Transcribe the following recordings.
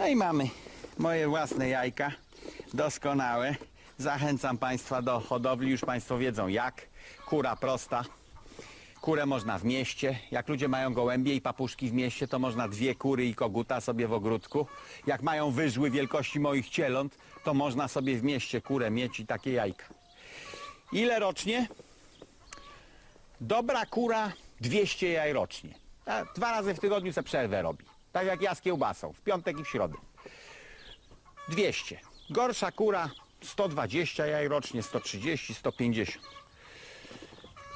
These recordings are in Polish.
No i mamy moje własne jajka, doskonałe. Zachęcam Państwa do hodowli, już Państwo wiedzą jak. Kura prosta. Kurę można w mieście. Jak ludzie mają gołębie i papuszki w mieście, to można dwie kury i koguta sobie w ogródku. Jak mają wyżły wielkości moich cieląt, to można sobie w mieście kurę mieć i takie jajka. Ile rocznie? Dobra kura 200 jaj rocznie. Dwa razy w tygodniu se przerwę robi. Tak jak ja z kiełbasą, w piątek i w środę. 200. Gorsza kura 120 jaj rocznie, 130, 150.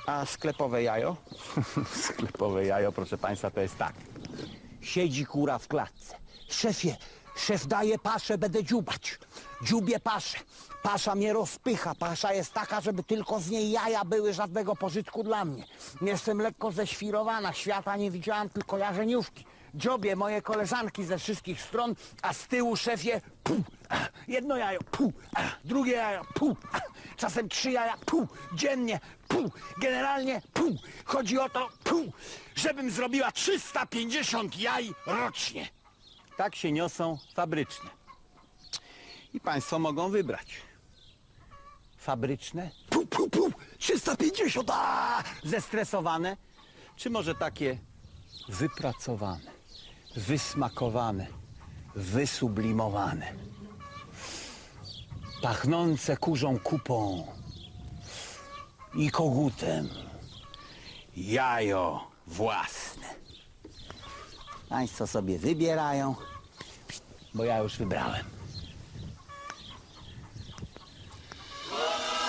A sklepowe jajo? sklepowe jajo, proszę Państwa, to jest tak. Siedzi kura w klatce. Szefie, szef daje paszę, będę dziubać. Dziubię paszę. Pasza mnie rozpycha. Pasza jest taka, żeby tylko z niej jaja były, żadnego pożytku dla mnie. Jestem lekko ześwirowana, świata nie widziałam, tylko jarzeniówki. Dziobie moje koleżanki ze wszystkich stron, a z tyłu szefie pu, ach, jedno jajo, pu, drugie jajo, pu, czasem trzy jaja, pu, dziennie, pu, generalnie pu. Chodzi o to, pu, żebym zrobiła 350 jaj rocznie. Tak się niosą fabryczne. I Państwo mogą wybrać. Fabryczne, Pu, pu, pu, 350, a! zestresowane, czy może takie wypracowane, wysmakowane, wysublimowane, pachnące kurzą kupą i kogutem. Jajo własne. Państwo sobie wybierają, bo ja już wybrałem.